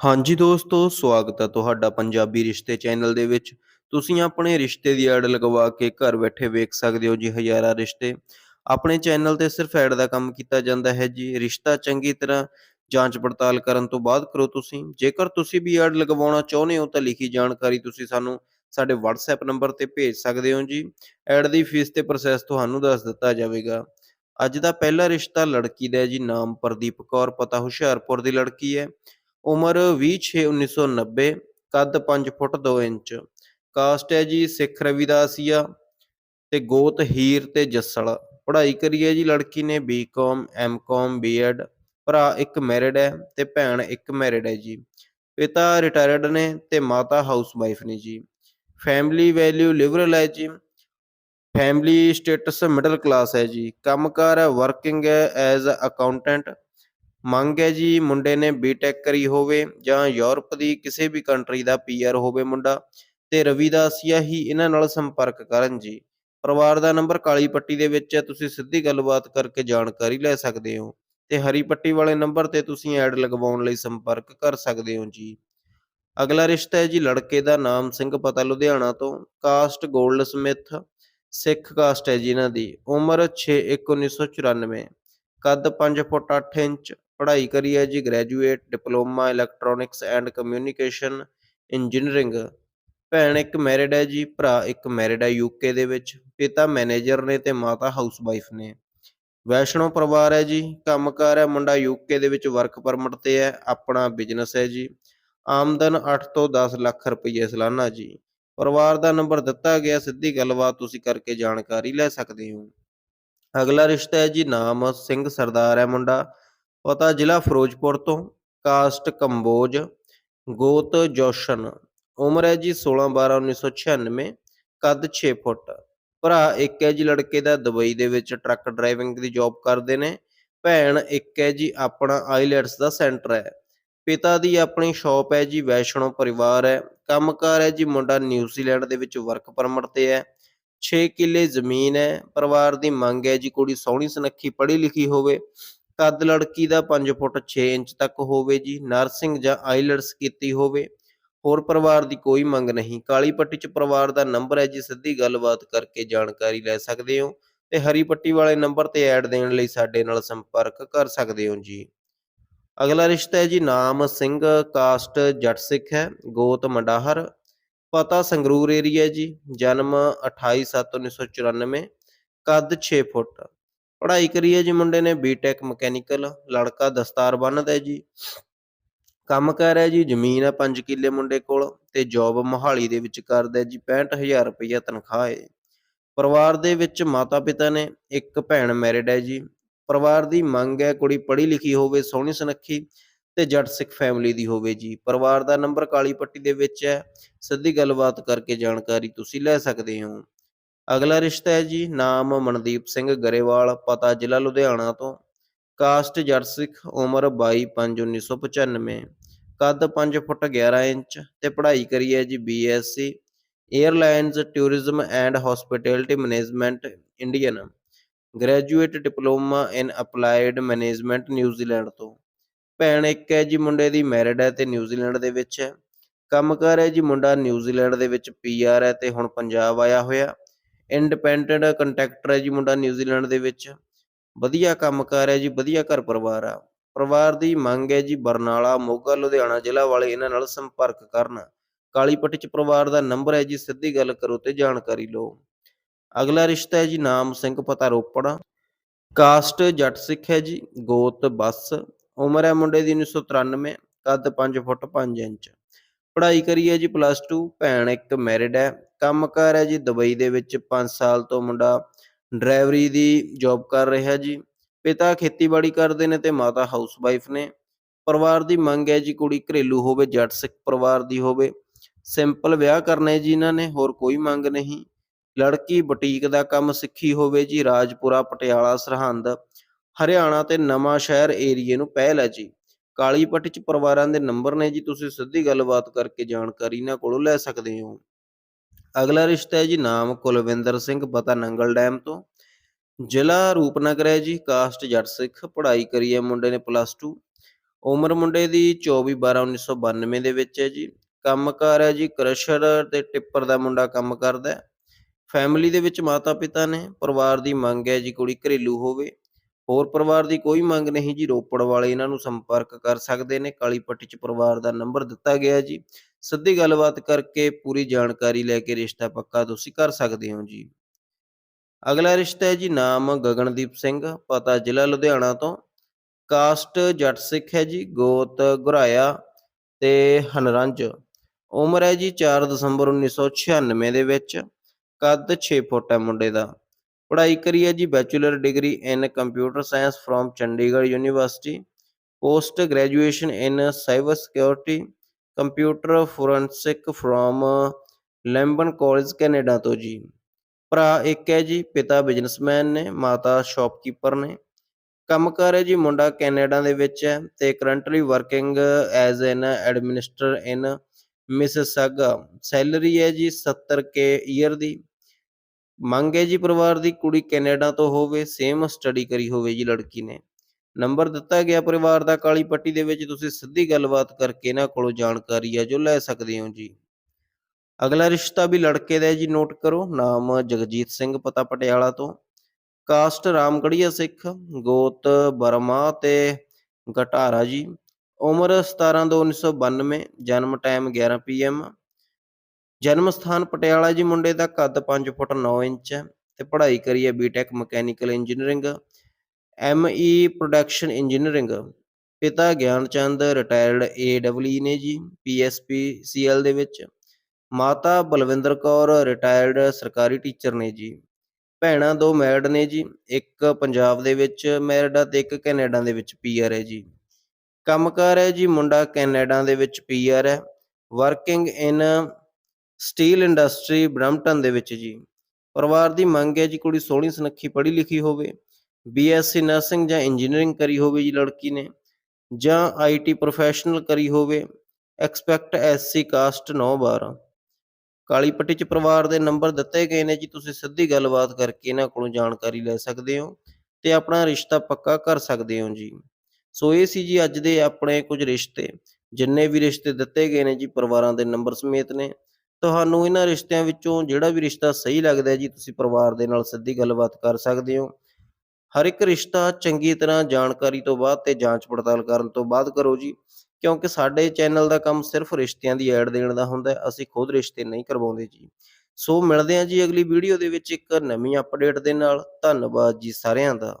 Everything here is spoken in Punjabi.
ਹਾਂਜੀ ਦੋਸਤੋ, ਸਵਾਗਤ ਹੈ ਤੁਹਾਡਾ ਪੰਜਾਬੀ ਰਿਸ਼ਤੇ ਚੈਨਲ ਦੇ ਵਿੱਚ। ਤੁਸੀਂ ਆਪਣੇ ਰਿਸ਼ਤੇ ਦੀ ਐਡ ਲਗਵਾ ਕੇ ਘਰ ਬੈਠੇ ਵੇਖ ਸਕਦੇ ਹੋ ਜੀ ਹਜ਼ਾਰਾਂ ਰਿਸ਼ਤੇ। ਆਪਣੇ ਚੈਨਲ ਤੇ ਸਿਰਫ ਐਡ ਦਾ ਕੰਮ ਕੀਤਾ ਜਾਂਦਾ ਹੈ ਜੀ। ਰਿਸ਼ਤਾ ਚੰਗੀ ਤਰ੍ਹਾਂ ਜਾਂਚ ਪੜਤਾਲ ਕਰਨ ਤੋਂ ਬਾਅਦ ਕਰੋ ਤੁਸੀਂ। ਜੇਕਰ ਤੁਸੀਂ ਵੀ ਐਡ ਲਗਵਾਉਣਾ ਚਾਹੁੰਦੇ ਹੋ ਤਾਂ ਲਿਖੀ ਜਾਣਕਾਰੀ ਤੁਸੀਂ ਸਾਨੂੰ ਸਾਡੇ WhatsApp ਨੰਬਰ ਤੇ ਭੇਜ ਸਕਦੇ ਹੋ ਜੀ। ਐਡ ਦੀ ਫੀਸ ਤੇ ਪ੍ਰੋਸੈਸ ਤੁਹਾਨੂੰ ਦੱਸ ਦਿੱਤਾ ਜਾਵੇਗਾ। ਅੱਜ ਦਾ ਪਹਿਲਾ ਰਿਸ਼ਤਾ ਲੜਕੀ ਦਾ ਹੈ ਜੀ। ਨਾਮ ਪ੍ਰਦੀਪ ਕੌਰ, ਪਤਾ ਹੁਸ਼ਿਆਰਪੁਰ ਦੀ ਲੜਕੀ ਹੈ। ਉਮਰ 20/6/1990 ਕੱਦ 5 ਫੁੱਟ 2 ਇੰਚ, ਕਾਸਟ ਹੈ ਜੀ ਸਿੱਖ ਰਵਿਦਾਸੀਆ ਤੇ ਗੋਤ ਹੀਰ ਤੇ ਜੱਸਲ। ਪੜ੍ਹਾਈ ਕਰੀ ਹੈ ਜੀ ਲੜਕੀ ਨੇ ਬੀਕਾਮ ਐਮਕਾਮ ਬੀਐਡ ਭਰਾ ਇੱਕ ਮੈਰਿਡ ਹੈ ਤੇ ਭੈਣ ਇੱਕ ਮੈਰਿਡ ਹੈ ਜੀ। ਪਿਤਾ ਰਿਟਾਇਰਡ ਨੇ ਤੇ ਮਾਤਾ ਹਾਊਸ ਵਾਈਫ ਨੇ ਜੀ। ਫੈਮਿਲੀ ਵੈਲਿਊ ਲਿਬਰਲ ਹੈ ਜੀ। ਫੈਮਿਲੀ ਸਟੇਟਸ ਮਿਡਲ ਕਲਾਸ ਹੈ ਜੀ। ਕੰਮਕਾਰ ਹੈ ਵਰਕਿੰਗ ਹੈ ਐਜ਼ ਅਕਾਊਂਟੈਂਟ ਮੰਗ ਹੈ ਜੀ, ਮੁੰਡੇ ਨੇ ਬੀਟੈਕ ਕਰੀ ਹੋਵੇ ਜਾਂ ਯੂਰਪ ਦੀ ਕਿਸੇ ਵੀ ਕੰਟਰੀ ਦਾ ਪੀਆਰ ਹੋਵੇ ਮੁੰਡਾ ਤੇ ਰਵੀ ਰਵਿਦਾਸੀਆ ਹੀ ਇਹਨਾਂ ਨਾਲ ਸੰਪਰਕ ਕਰਨ ਜੀ। ਪਰਿਵਾਰ ਦਾ ਨੰਬਰ ਕਾਲੀ ਪੱਟੀ ਦੇ ਵਿੱਚ ਹੈ, ਤੁਸੀਂ ਸਿੱਧੀ ਗੱਲਬਾਤ ਕਰਕੇ ਜਾਣਕਾਰੀ ਲੈ ਸਕਦੇ ਹੋ ਤੇ ਹਰੀ ਪੱਟੀ ਵਾਲੇ ਨੰਬਰ ਤੇ ਤੁਸੀਂ ਐਡ ਲਗਵਾਉਣ ਲਈ ਸੰਪਰਕ ਕਰ ਸਕਦੇ ਹੋ ਜੀ। ਅਗਲਾ ਰਿਸ਼ਤਾ ਹੈ ਜੀ, ਲੜਕੇ ਦਾ ਨਾਮ ਸਿੰਘ ਪਤਾ, ਲੁਧਿਆਣਾ ਤੋਂ caste goldsmith Sikh caste ਹੈ ਜੀ ਇਹਨਾਂ ਦੀ, ਉਮਰ 6/1/1994 ਕੱਦ 5 ਫੁੱਟ 8 ਇੰਚ ਪੜ੍ਹਾਈ ਕਰੀ ਹੈ ਜੀ graduate diploma electronics and communication engineering ਭੈਣ ਇੱਕ ਮੈਰਿਡ ਹੈ ਜੀ, ਭਰਾ ਇੱਕ ਮੈਰਿਡ ਹੈ ਯੂਕੇ ਦੇ ਵਿੱਚ, ਪਿਤਾ ਮੈਨੇਜਰ ਨੇ ਤੇ ਮਾਤਾ ਹਾਊਸਵਾਈਫ ਨੇ। ਵੈਸ਼ਨੋ ਪਰਿਵਾਰ ਹੈ ਜੀ, ਕੰਮਕਾਰ ਹੈ, ਮੁੰਡਾ ਯੂਕੇ ਦੇ ਵਿੱਚ ਵਰਕ ਪਰਮਿਟ ਤੇ ਹੈ, ਆਪਣਾ ਬਿਜ਼ਨਸ ਹੈ ਜੀ। ਆਮਦਨ 8 ਤੋਂ 10 ਲੱਖ ਰੁਪਏ ਸਾਲਾਨਾ ਜੀ। ਪਰਿਵਾਰ ਦਾ ਨੰਬਰ ਦਿੱਤਾ ਗਿਆ, ਸਿੱਧੀ ਗੱਲਬਾਤ ਤੁਸੀਂ ਕਰਕੇ ਜਾਣਕਾਰੀ ਲੈ ਸਕਦੇ ਹੋ। ਅਗਲਾ ਰਿਸ਼ਤਾ ਹੈ ਜੀ, ਨਾਮ ਸਿੰਘ ਸਰਦਾਰ ਹੈ ਮੁੰਡਾ। ਪਤਾ ਜ਼ਿਲ੍ਹਾ ਫਿਰੋਜ਼ਪੁਰ ਤੋਂ ਕਾਸਟ ਕੰਬੋਜ, ਗੋਤ ਜੋਸ਼ਨ। ਉਮਰ ਹੈ ਜੀ 16 12 1996 ਕੱਦ 6 ਫੁੱਟ। ਭਰਾ ਇੱਕ ਹੈ ਜੀ ਲੜਕੇ ਦਾ, ਦੁਬਈ ਦੇ ਵਿੱਚ ਟਰੱਕ ਡਰਾਈਵਿੰਗ ਦੀ ਜੌਬ ਕਰਦੇ ਨੇ। ਭੈਣ ਇੱਕ ਹੈ ਜੀ ਆਪਣਾ ਆਈਲੈਟਸ ਦਾ ਸੈਂਟਰ ਹੈ। ਪਿਤਾ ਦੀ ਆਪਣੀ ਸ਼ਾਪ ਹੈ ਜੀ, ਵੈਸ਼ਨੋ ਪਰਿਵਾਰ ਹੈ। ਕੰਮਕਾਰ ਹੈ ਜੀ ਮੁੰਡਾ ਨਿਊਜ਼ੀਲੈਂਡ ਦੇ ਵਿੱਚ ਵਰਕ ਪਰਮਿਟ ਤੇ ਹੈ। 6 ਕਿੱਲੇ ਜ਼ਮੀਨ ਹੈ। ਪਰਿਵਾਰ ਦੀ ਮੰਗ ਹੈ ਜੀ ਕੁੜੀ ਸੋਹਣੀ ਸੁਨੱਖੀ ਪੜ੍ਹੀ ਲਿਖੀ ਹੋਵੇ। ਕੱਦ ਲੜਕੀ ਦਾ 5 ਫੁੱਟ 6 ਇੰਚ ਤੱਕ ਹੋਵੇ ਜੀ, ਨਰਸਿੰਗ ਜਾਂ ਆਈਲਟਸ ਕੀਤੀ ਹੋਵੇ, ਹੋਰ ਪਰਿਵਾਰ ਦੀ ਕੋਈ ਮੰਗ ਨਹੀਂ। ਕਾਲੀ ਪੱਟੀ ਚ ਪਰਿਵਾਰ ਦਾ ਨੰਬਰ ਹੈ ਜੀ, ਸਿੱਧੀ ਗੱਲਬਾਤ ਕਰਕੇ ਜਾਣਕਾਰੀ ਲੈ ਸਕਦੇ ਹੋ ਤੇ ਹਰੀ ਪੱਟੀ ਵਾਲੇ ਨੰਬਰ ਤੇ ਐਡ ਦੇਣ ਲਈ ਸਾਡੇ ਨਾਲ ਸੰਪਰਕ ਕਰ ਸਕਦੇ ਹੋ ਜੀ। ਅਗਲਾ ਰਿਸ਼ਤਾ ਹੈ ਜੀ, ਨਾਮ ਸਿੰਘ, ਕਾਸਟ ਜੱਟ ਸਿੱਖ ਹੈ, ਗੋਤ ਮੰਡਾਹਰ, ਪਤਾ ਸੰਗਰੂਰ ਏਰੀਆ ਜੀ, ਜਨਮ 28/7/1994 ਕੱਦ 6 ਫੁੱਟ। ਪੜ੍ਹਾਈ ਕਰੀ ਹੈ ਜੀ ਮੁੰਡੇ ਨੇ ਬੀਟੈਕ ਮਕੈਨੀਕਲ ਲੜਕਾ ਦਸਤਾਰ ਬੰਨਦਾ ਹੈ ਜੀ। ਕੰਮ ਕਰ ਰਿਹਾ ਜੀ, ਜ਼ਮੀਨ ਹੈ 5 ਕਿੱਲੇ ਮੁੰਡੇ ਕੋਲ ਤੇ ਜੌਬ ਮੋਹਾਲੀ ਦੇ ਵਿੱਚ ਕਰਦਾ ਹੈ ਜੀ 65000 ਰੁਪਈਆ ਤਨਖਾਹ ਹੈ ਪਰਿਵਾਰ ਦੇ ਵਿੱਚ ਮਾਤਾ ਪਿਤਾ ਨੇ, ਇੱਕ ਭੈਣ ਮੈਰਿਡ ਹੈ ਜੀ। ਪਰਿਵਾਰ ਦੀ ਮੰਗ ਹੈ ਕੁੜੀ ਪੜ੍ਹੀ ਲਿਖੀ ਹੋਵੇ, ਸੋਹਣੀ ਸੁਨੱਖੀ ਤੇ ਜੱਟ ਸਿੱਖ ਫੈਮਿਲੀ ਦੀ ਹੋਵੇ ਜੀ। ਪਰਿਵਾਰ ਦਾ ਨੰਬਰ ਕਾਲੀ ਪੱਟੀ ਦੇ ਵਿੱਚ ਹੈ। ਸਿੱਧੀ ਗੱਲਬਾਤ ਕਰਕੇ ਜਾਣਕਾਰੀ ਤੁਸੀਂ ਲੈ ਸਕਦੇ ਹੋ। ਅਗਲਾ ਰਿਸ਼ਤਾ ਹੈ ਜੀ, ਨਾਮ ਮਨਦੀਪ ਸਿੰਘ ਗਰੇਵਾਲ, ਪਤਾ ਜ਼ਿਲ੍ਹਾ ਲੁਧਿਆਣਾ ਤੋਂ। ਕਾਸਟ ਜੱਟ ਸਿੱਖ, ਉਮਰ 22/5/1995 ਕੱਦ 5 ਫੁੱਟ 11 ਇੰਚ ਤੇ ਪੜ੍ਹਾਈ ਕਰੀ ਹੈ ਜੀ BSc airlines tourism and hospitality management Indian graduate diploma in applied management New Zealand ਤੋਂ। ਭੈਣ ਇੱਕ ਹੈ ਜੀ, ਮੁੰਡੇ ਦੀ ਮੈਰਿਡ ਹੈ ਤੇ ਨਿਊਜ਼ੀਲੈਂਡ ਦੇ ਵਿੱਚ ਹੈ। ਕੰਮ ਕੰਮਕਾਰ ਹੈ ਜੀ, ਮੁੰਡਾ ਨਿਊਜ਼ੀਲੈਂਡ ਦੇ ਵਿੱਚ ਪੀਆਰ ਹੈ ਤੇ ਹੁਣ ਪੰਜਾਬ ਆਇਆ ਹੋਇਆ। ਇੰਡੀਪੈਂਡੈਂਟ ਕੰਟੈਕਟਰ ਹੈ ਜੀ ਮੁੰਡਾ ਨਿਊਜ਼ੀਲੈਂਡ ਦੇ ਵਿੱਚ। ਵਧੀਆ ਕੰਮਕਾਰ ਹੈ ਜੀ, ਵਧੀਆ ਘਰ ਪਰਿਵਾਰ ਆ। ਪਰਿਵਾਰ ਦੀ ਮੰਗ ਹੈ ਜੀ ਬਰਨਾਲਾ, ਮੋਗਾ, ਲੁਧਿਆਣਾ ਜ਼ਿਲ੍ਹਾ ਵਾਲੇ ਇਹਨਾਂ ਨਾਲ ਸੰਪਰਕ ਕਰਨ। ਕਾਲੀ ਪੱਟੀ ਚ ਪਰਿਵਾਰ ਦਾ ਨੰਬਰ ਹੈ ਜੀ, ਸਿੱਧੀ ਗੱਲ ਕਰੋ ਤੇ ਜਾਣਕਾਰੀ ਲਓ। ਅਗਲਾ ਰਿਸ਼ਤਾ ਹੈ ਜੀ ਨਾਮ ਸਿੰਘ ਪਤਾ ਰੋਪੜ ਕਾਸਟ ਜੱਟ ਸਿੱਖ ਹੈ ਜੀ, ਗੋਤ ਬੱਸ। ਉਮਰ ਹੈ ਮੁੰਡੇ ਦੀ 1993 ਕੱਦ 5 ਫੁੱਟ 5 ਇੰਚ। ਪੜ੍ਹਾਈ ਕਰੀ ਹੈ ਜੀ ਪਲੱਸ 2 ਭੈਣ ਇੱਕ ਮੈਰਿਡ ਹੈ, ਕੰਮ ਕੰਮਕਾਰ ਹੈ ਜੀ ਦੁਬਈ ਦੇ ਵਿੱਚ 5 ਸਾਲ ਤੋਂ ਮੁੰਡਾ ਡਰਾਈਵਰੀ ਦੀ ਜੌਬ ਕਰ ਰਿਹਾ ਜੀ, ਪਿਤਾ ਖੇਤੀਬਾੜੀ ਕਰਦੇ ਨੇ ਤੇ ਮਾਤਾ ਹਾਊਸ ਵਾਈਫ ਨੇ, ਪਰਿਵਾਰ ਦੀ ਮੰਗ ਹੈ ਜੀ ਕੁੜੀ ਘਰੇਲੂ ਹੋਵੇ, ਜੱਟ ਸਿੱਖ ਪਰਿਵਾਰ ਦੀ ਹੋਵੇ ਸਿੰਪਲ ਵਿਆਹ ਕਰਨਾ ਹੈ ਜੀ ਇਹਨਾਂ ਨੇ, ਹੋਰ ਕੋਈ ਮੰਗ ਨਹੀਂ, ਲੜਕੀ ਬੁਟੀਕ ਦਾ ਕੰਮ ਸਿੱਖੀ ਹੋਵੇ ਜੀ, ਰਾਜਪੁਰਾ, ਪਟਿਆਲਾ, ਸਰਹੰਦ, ਹਰਿਆਣਾ ਤੇ ਨਵਾਂ ਸ਼ਹਿਰ ਏਰੀਏ ਨੂੰ ਪਹਿਲ ਹੈ ਜੀ। ਕਾਲੀ ਪੱਟੀ ਚ ਪਰਿਵਾਰਾਂ ਦੇ ਨੰਬਰ ਨੇ ਜੀ, ਤੁਸੀਂ ਸਿੱਧੀ ਗੱਲਬਾਤ ਕਰਕੇ ਜਾਣਕਾਰੀ ਇਹਨਾਂ ਕੋਲੋਂ ਲੈ ਸਕਦੇ ਹੋ। ਅਗਲਾ ਰਿਸ਼ਤਾ ਹੈ ਜੀ, ਨਾਮ ਕੁਲਵਿੰਦਰ ਸਿੰਘ, ਪਤਾ ਨੰਗਲ ਡੈਮ ਤੋਂ। ਜ਼ਿਲ੍ਹਾ ਰੂਪਨਗਰ ਹੈ ਜੀ, ਕਾਸਟ ਜੱਟ ਸਿੱਖ, ਪੜ੍ਹਾਈ ਕਰੀ ਹੈ ਮੁੰਡੇ ਨੇ ਪਲੱਸ 2 ਉਮਰ ਮੁੰਡੇ ਦੀ 24/12/1992 ਦੇ ਵਿੱਚ ਹੈ ਜੀ। ਕੰਮਕਾਰ ਹੈ ਜੀ, ਕ੍ਰਸ਼ਰ ਤੇ ਟਿੱਪਰ ਦਾ ਮੁੰਡਾ ਕੰਮ ਕਰਦਾ ਹੈ। ਫੈਮਿਲੀ ਦੇ ਵਿੱਚ ਮਾਤਾ ਪਿਤਾ ਨੇ, ਪਰਿਵਾਰ ਦੀ ਮੰਗ ਹੈ ਜੀ, ਕੁੜੀ ਘਰੇਲੂ ਹੋਵੇ। ਹੋਰ ਪਰਿਵਾਰ ਦੀ ਕੋਈ ਮੰਗ ਨਹੀਂ ਜੀ, ਰੋਪੜ ਵਾਲੇ ਇਹਨਾਂ ਨੂੰ ਸੰਪਰਕ ਕਰ ਸਕਦੇ ਨੇ, ਕਾਲੀ ਪੱਟੀ 'ਚ ਪਰਿਵਾਰ ਦਾ ਨੰਬਰ ਦਿੱਤਾ ਗਿਆ ਜੀ। ਸਿੱਧੀ ਗੱਲਬਾਤ ਕਰਕੇ ਪੂਰੀ ਜਾਣਕਾਰੀ ਲੈ ਕੇ ਰਿਸ਼ਤਾ ਪੱਕਾ ਤੁਸੀਂ ਕਰ ਸਕਦੇ ਹੋ ਜੀ। ਅਗਲਾ ਰਿਸ਼ਤਾ ਹੈ ਜੀ, ਨਾਮ ਗਗਨਦੀਪ ਸਿੰਘ, ਪਤਾ ਜ਼ਿਲ੍ਹਾ ਲੁਧਿਆਣਾ ਤੋਂ। ਕਾਸਟ ਜੱਟ ਸਿੱਖ ਹੈ ਜੀ, ਗੋਤ ਗੁਰਾਇਆ ਤੇ ਹਨਰੰਜ। ਉਮਰ ਹੈ ਜੀ 4 ਦਸੰਬਰ 1996 ਦੇ ਵਿੱਚ, ਕੱਦ 6 ਫੁੱਟ ਹੈ ਮੁੰਡੇ ਦਾ। ਪੜ੍ਹਾਈ ਕਰੀ ਹੈ ਜੀ bachelor degree in computer science from Chandigarh university post graduation in cyber security computer forensic from Lambton college Canada ਤੋਂ ਜੀ। ਭਰਾ ਇੱਕ ਹੈ ਜੀ, ਪਿਤਾ ਬਿਜ਼ਨਸਮੈਨ ਨੇ, ਮਾਤਾ ਸ਼ਾਪਕੀਪਰ ਨੇ। ਕੰਮਕਾਰ ਹੈ ਜੀ, ਮੁੰਡਾ ਕੈਨੇਡਾ ਦੇ ਵਿੱਚ ਹੈ ਤੇ currently working as an administer in Mississauga salary ਹੈ ਜੀ 70k ਈਅਰ ਦੀ। ਮੰਗ ਹੈ ਜੀ ਪਰਿਵਾਰ ਦੀ ਕੁੜੀ ਕੈਨੇਡਾ ਤੋਂ ਹੋਵੇ ਸੇਮ ਸਟੱਡੀ ਕਰੀ ਹੋਵੇ ਜੀ ਲੜਕੀ ਨੇ। ਨੰਬਰ ਦਿੱਤਾ ਗਿਆ ਪਰਿਵਾਰ ਦਾ ਕਾਲੀ ਪੱਟੀ ਦੇ ਵਿੱਚ, ਤੁਸੀਂ ਸਿੱਧੀ ਗੱਲਬਾਤ ਕਰਕੇ ਇਹਨਾਂ ਕੋਲੋਂ ਜਾਣਕਾਰੀ ਹੈ ਜੋ ਲੈ ਸਕਦੇ ਹੋ ਜੀ। ਅਗਲਾ ਰਿਸ਼ਤਾ ਵੀ ਲੜਕੇ ਦਾ ਹੈ ਜੀ ਨੋਟ ਕਰੋ, ਨਾਮ ਜਗਜੀਤ ਸਿੰਘ ਪਤਾ ਪਟਿਆਲਾ ਤੋਂ। ਕਾਸਟ ਰਾਮਗੜੀਆ ਸਿੱਖ, ਗੋਤ ਬਰਮਾ ਤੇ ਗਟਾਰਾ ਜੀ। ਉਮਰ 17/2/1992 ਜਨਮ ਟਾਈਮ 11 ਪੀਐਮ ਜਨਮ ਸਥਾਨ ਪਟਿਆਲਾ ਜੀ ਮੁੰਡੇ ਦਾ ਕੱਦ 5 ਫੁੱਟ 9 ਇੰਚ ਹੈ ਤੇ ਪੜ੍ਹਾਈ ਕਰੀ ਹੈ BTech mechanical engineering ME production engineering ਪਿਤਾ ਗਿਆਨ ਚੰਦ ਰਿਟਾਇਰਡ ਏਡਬਲਯੂ ਨੇ ਜੀ ਪੀਐਸਪੀ ਸੀਐਲ ਦੇ ਵਿੱਚ, ਮਾਤਾ ਬਲਵਿੰਦਰ ਕੌਰ ਰਿਟਾਇਰਡ ਸਰਕਾਰੀ ਟੀਚਰ ਨੇ ਜੀ, ਭੈਣਾਂ ਦੋ ਮੈਰਿਡ ਨੇ ਜੀ, ਇੱਕ ਪੰਜਾਬ ਦੇ ਵਿੱਚ ਮੈਰਿਡ ਆ ਤੇ ਇੱਕ ਕੈਨੇਡਾ ਦੇ ਵਿੱਚ ਪੀਆਰ ਹੈ ਜੀ, ਕੰਮਕਾਰ ਹੈ ਜੀ ਮੁੰਡਾ ਕੈਨੇਡਾ ਦੇ ਵਿੱਚ ਪੀਆਰ ਹੈ working in steel industry Brampton ਦੇ ਵਿੱਚ ਜੀ। ਪਰਿਵਾਰ ਦੀ ਮੰਗ ਹੈ ਜੀ ਕੁੜੀ ਸੋਹਣੀ ਸੁਨੱਖੀ ਪੜ੍ਹੀ ਲਿਖੀ ਹੋਵੇ ਬੀਐਸਸੀ ਨਰਸਿੰਗ ਜਾਂ ਇੰਜੀਨੀਅਰਿੰਗ ਕਰੀ ਹੋਵੇ ਜੀ ਲੜਕੀ ਨੇ, ਜਾਂ ਆਈਟੀ ਪ੍ਰੋਫੈਸ਼ਨਲ ਕਰੀ ਹੋਵੇ ਐਕਸਪੈਕਟ ਐਸਸੀ ਕਾਸਟ 912 ਕਾਲੀ ਪੱਟੀ ਚ ਪਰਿਵਾਰ ਦੇ ਨੰਬਰ ਦਿੱਤੇ ਗਏ ਨੇ ਜੀ, ਤੁਸੀਂ ਸਿੱਧੀ ਗੱਲਬਾਤ ਕਰਕੇ ਇਹਨਾਂ ਕੋਲੋਂ ਜਾਣਕਾਰੀ ਲੈ ਸਕਦੇ ਹੋ ਤੇ ਆਪਣਾ ਰਿਸ਼ਤਾ ਪੱਕਾ ਕਰ ਸਕਦੇ ਹੋ ਜੀ। ਸੋ ਇਹ ਸੀ ਜੀ ਅੱਜ ਦੇ ਆਪਣੇ ਕੁਝ ਰਿਸ਼ਤੇ, ਜਿੰਨੇ ਵੀ ਰਿਸ਼ਤੇ ਦਿੱਤੇ ਗਏ ਨੇ ਜੀ ਪਰਿਵਾਰਾਂ ਦੇ ਨੰਬਰ ਸਮੇਤ ਨੇ ਤੁਹਾਨੂੰ ਇਹਨਾਂ ਰਿਸ਼ਤਿਆਂ ਵਿੱਚੋਂ ਜਿਹੜਾ ਵੀ ਰਿਸ਼ਤਾ ਸਹੀ ਲੱਗਦਾ ਹੈ ਜੀ, ਤੁਸੀਂ ਪਰਿਵਾਰ ਦੇ ਨਾਲ ਸਿੱਧੀ ਗੱਲਬਾਤ ਕਰ ਸਕਦੇ ਹੋ। ਹਰ ਇੱਕ ਰਿਸ਼ਤਾ ਚੰਗੀ ਤਰ੍ਹਾਂ ਜਾਣਕਾਰੀ ਤੋਂ ਬਾਅਦ ਤੇ ਜਾਂਚ ਪੜਤਾਲ ਕਰਨ ਤੋਂ ਬਾਅਦ ਕਰੋ ਜੀ, ਕਿਉਂਕਿ ਸਾਡੇ ਚੈਨਲ ਦਾ ਕੰਮ ਸਿਰਫ ਰਿਸ਼ਤਿਆਂ ਦੀ ਐਡ ਦੇਣ ਦਾ ਹੁੰਦਾ ਹੈ, ਅਸੀਂ ਖੁਦ ਰਿਸ਼ਤੇ ਨਹੀਂ ਕਰਵਾਉਂਦੇ ਜੀ। ਸੋ ਮਿਲਦੇ ਹਾਂ ਜੀ ਅਗਲੀ ਵੀਡੀਓ ਦੇ ਵਿੱਚ ਇੱਕ ਨਵੀਂ ਅਪਡੇਟ ਦੇ ਨਾਲ। ਧੰਨਵਾਦ ਜੀ ਸਾਰਿਆਂ ਦਾ।